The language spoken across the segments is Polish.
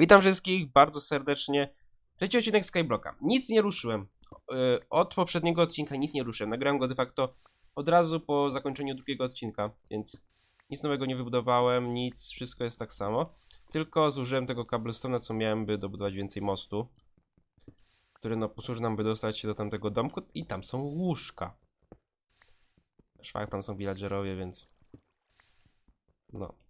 Witam wszystkich bardzo serdecznie. Trzeci odcinek Skyblocka. Nic nie ruszyłem. Yy, Od poprzedniego odcinka nic nie ruszyłem. Nagrałem go de facto od razu po zakończeniu drugiego odcinka, więc nic nowego nie wybudowałem, nic, wszystko jest tak samo. Tylko zużyłem tego cobblestone'a, co miałem, by dobudować więcej mostu, który no posłuży nam, by dostać się do tamtego domku i tam są łóżka. Szwach, tam są villagerowie, więc no.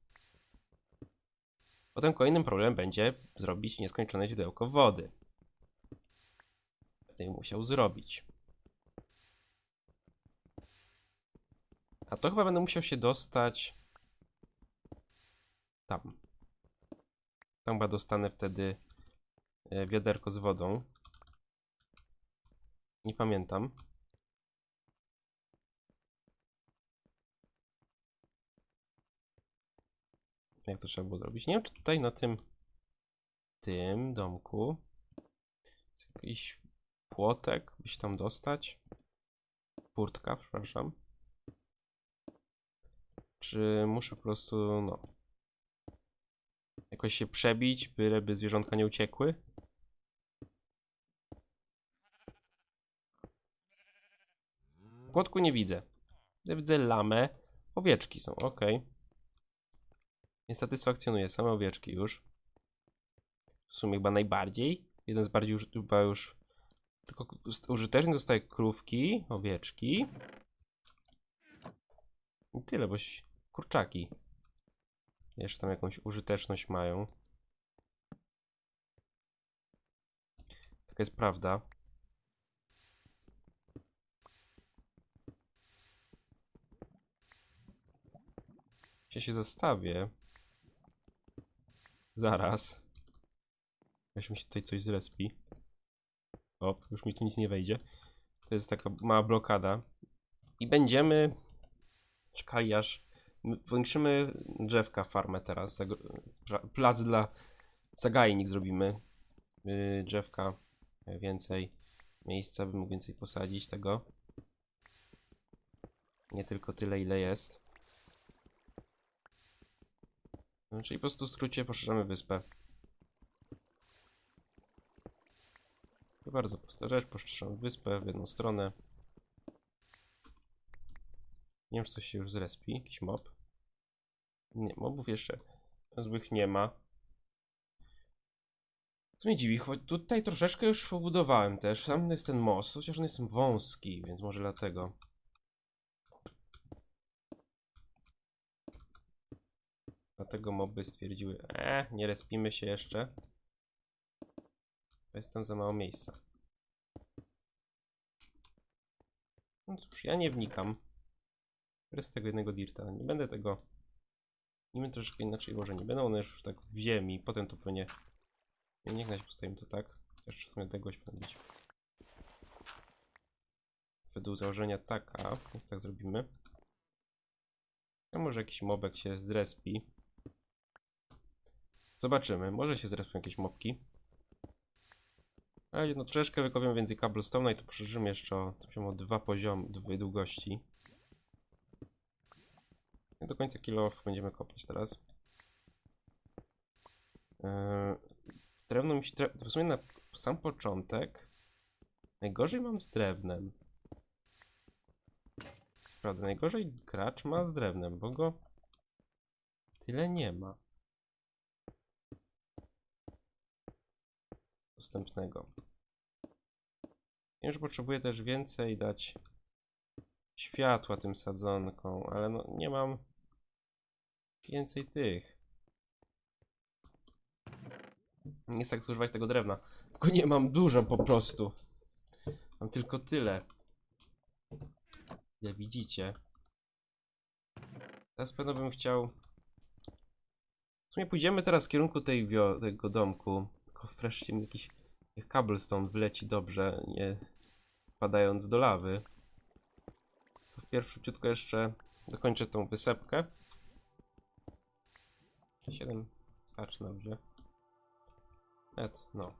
Potem kolejnym problemem będzie zrobić nieskończone źródełko wody. Będę musiał zrobić. A to chyba będę musiał się dostać tam. Tam chyba dostanę wtedy e, wiaderko z wodą. Nie pamiętam. Jak to trzeba było zrobić? Nie wiem, czy tutaj na tym tym domku jest jakiś płotek, by się tam dostać. Furtka, przepraszam. Czy muszę po prostu, no, jakoś się przebić, byleby zwierzątka nie uciekły? Płotku nie widzę. Widzę lamę. Owieczki są, ok. Nie satysfakcjonuje, same owieczki już. W sumie chyba najbardziej. Jeden z bardziej już, chyba już tylko użytecznych dostaje krówki, owieczki. I tyle, bo ś- kurczaki. Jeszcze tam jakąś użyteczność mają. Taka jest prawda. Ja się zastawię. Zaraz. Jeszcze mi się tutaj coś zrespi. O, już mi tu nic nie wejdzie. To jest taka mała blokada. I będziemy czekali aż powiększymy drzewka farmę teraz. Plac dla zagajnik zrobimy. Yy, drzewka e, więcej miejsca, bym mógł więcej posadzić tego. Nie tylko tyle ile jest. No, czyli po prostu w skrócie poszerzamy wyspę. To bardzo prosta rzecz, poszerzamy wyspę w jedną stronę. Nie wiem, czy coś się już zrespi, jakiś mob. Nie, mobów jeszcze złych nie ma. Co mnie dziwi, choć tutaj troszeczkę już pobudowałem też. Sam jest ten most, chociaż on jest wąski, więc może dlatego. Dlatego moby stwierdziły, e, nie respimy się jeszcze. Jest tam za mało miejsca. No cóż, ja nie wnikam. Bez z tego jednego dirta. Nie będę tego... Będę troszeczkę inaczej może nie będą one już tak w ziemi. Potem to pewnie... Nie, niech na razie postawimy to tak. Chociaż w sumie powinna być. Według założenia taka, więc tak zrobimy. A może jakiś mobek się zrespi. Zobaczymy. Może się zrespią jakieś mobki. Ale no troszeczkę wykopiemy więcej cobblestone'a i to poszerzymy jeszcze o, o dwa poziomy, dwie długości. Nie do końca kilo będziemy kopać teraz. Eee, drewno mi się... W sumie na sam początek najgorzej mam z drewnem. Prawda, najgorzej gracz ma z drewnem, bo go tyle nie ma. Dostępnego. Że potrzebuję też więcej dać światła tym sadzonkom, ale no nie mam więcej tych. Nie chcę tak zużywać tego drewna, tylko nie mam dużo po prostu. Mam tylko tyle. Jak widzicie. Teraz pewno bym chciał... W sumie pójdziemy teraz w kierunku tej tego domku. Tylko wreszcie jakiś niech cobblestone wleci dobrze, nie wpadając do lawy. Wpierw szybciutko jeszcze dokończę tą wysepkę. 7 starczy dobrze. Net, no.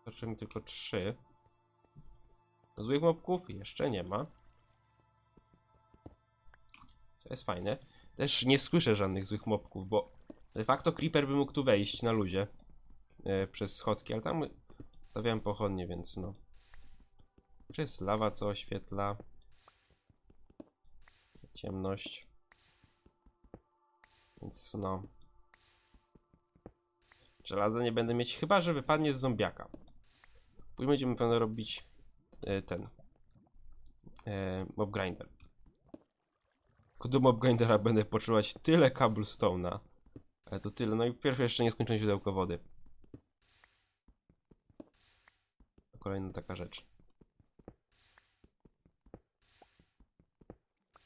Starczy mi tylko 3. Złych mobków jeszcze nie ma. Co jest fajne. Też nie słyszę żadnych złych mobków, bo De facto Creeper by mógł tu wejść na luzie. E, przez schodki, ale tam stawiałem pochodnie, więc no. Czy jest lawa, co oświetla? Ciemność. Więc no. Żelaza nie będę mieć, chyba że wypadnie z zombiaka. Później będziemy pewno robić e, ten e, mob grinder. Do mob grindera będę potrzebować tyle cobblestone'a. Ale to tyle. No i pierwsze jeszcze nieskończone źródełko wody. Kolejna taka rzecz.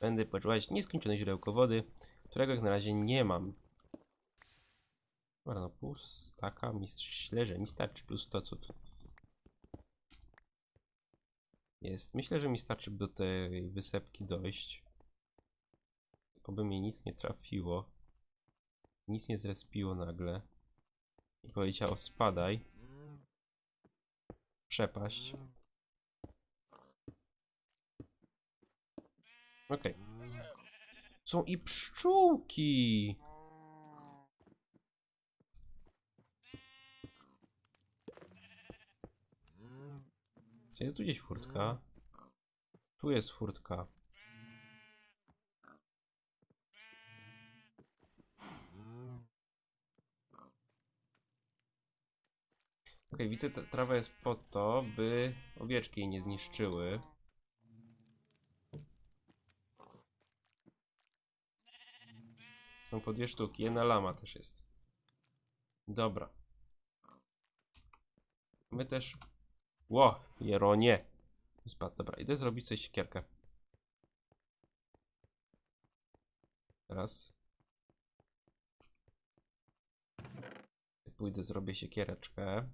Będę potrzebować nieskończone źródełko wody, którego jak na razie nie mam. Dobra, no plus taka, myślę, że mi starczy plus to tu jest. Myślę, że mi starczy do tej wysepki dojść. Oby mnie nic nie trafiło. Nic nie zrespiło nagle. I powiedziało spadaj. Przepaść. Okej. Są i pszczółki! Czy jest tu gdzieś furtka? Tu jest furtka. Okej, widzę, trawa jest po to, by owieczki jej nie zniszczyły. Są po dwie sztuki, jedna lama też jest. Dobra. My też... Ło, Jeronie! Spadł, dobra, idę zrobić sobie siekierkę. Teraz. Pójdę, zrobię siekiereczkę.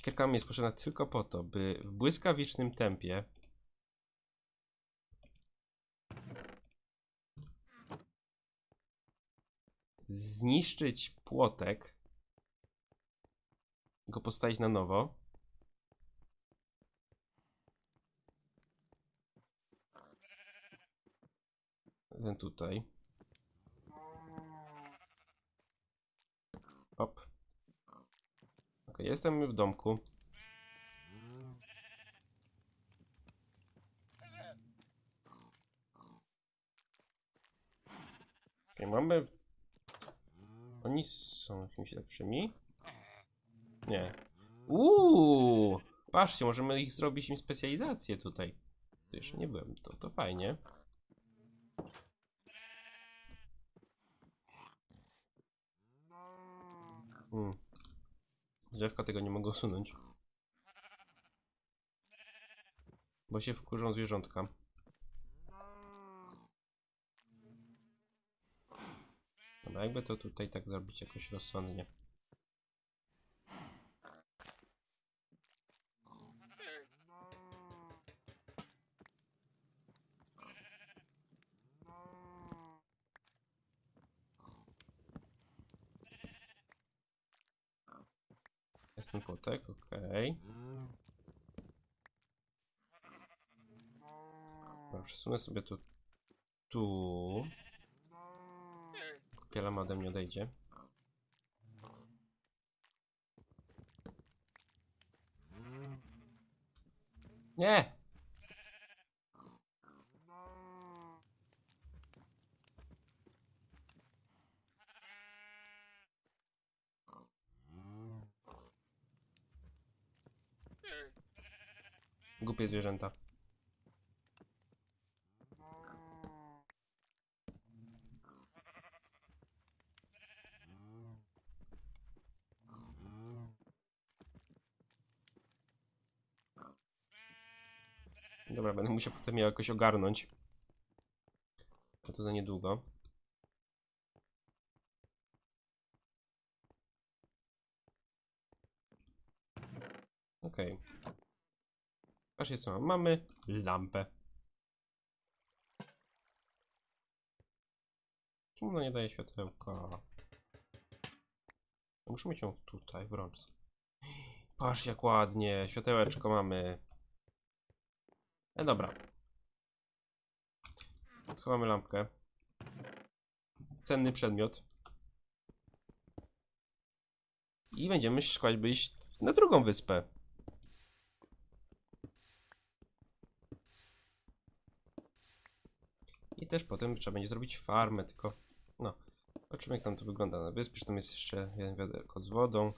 Siekierka mi jest potrzebna tylko po to, by w błyskawicznym tempie zniszczyć płotek go postawić na nowo. Ten tutaj. Hop. Ok, jestem w domku. Ok, mamy... Oni są jakimiś lepszymi? Nie. Uuu! Patrzcie, możemy ich zrobić im specjalizację tutaj. Tu jeszcze nie byłem, to, to fajnie. Hmm. Drzewka tego nie mogę usunąć. Bo się wkurzą zwierzątka. Dobra, jakby to tutaj tak zrobić jakoś rozsądnie. Jest ten płotek, okej. Dobra, przesunę sobie to tu. Pielama ode mnie odejdzie. Nie! Głupie zwierzęta. Dobra, będę musiał potem je jakoś ogarnąć. A to za niedługo. Okej. Okay. Patrzcie co mam. Mamy lampę. Czemu ona nie daje światełka? Muszę mieć ją tutaj w rączce. Patrz jak ładnie. Światełeczko mamy. E dobra. Schowamy lampkę. cenny przedmiot. I będziemy szukać wyjść na drugą wyspę. I też potem trzeba będzie zrobić farmę, tylko no, zobaczymy jak tam to wygląda na wyspie, tam jest jeszcze jeden wiaderko z wodą.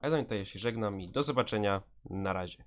A ja tutaj się żegnam i do zobaczenia, na razie.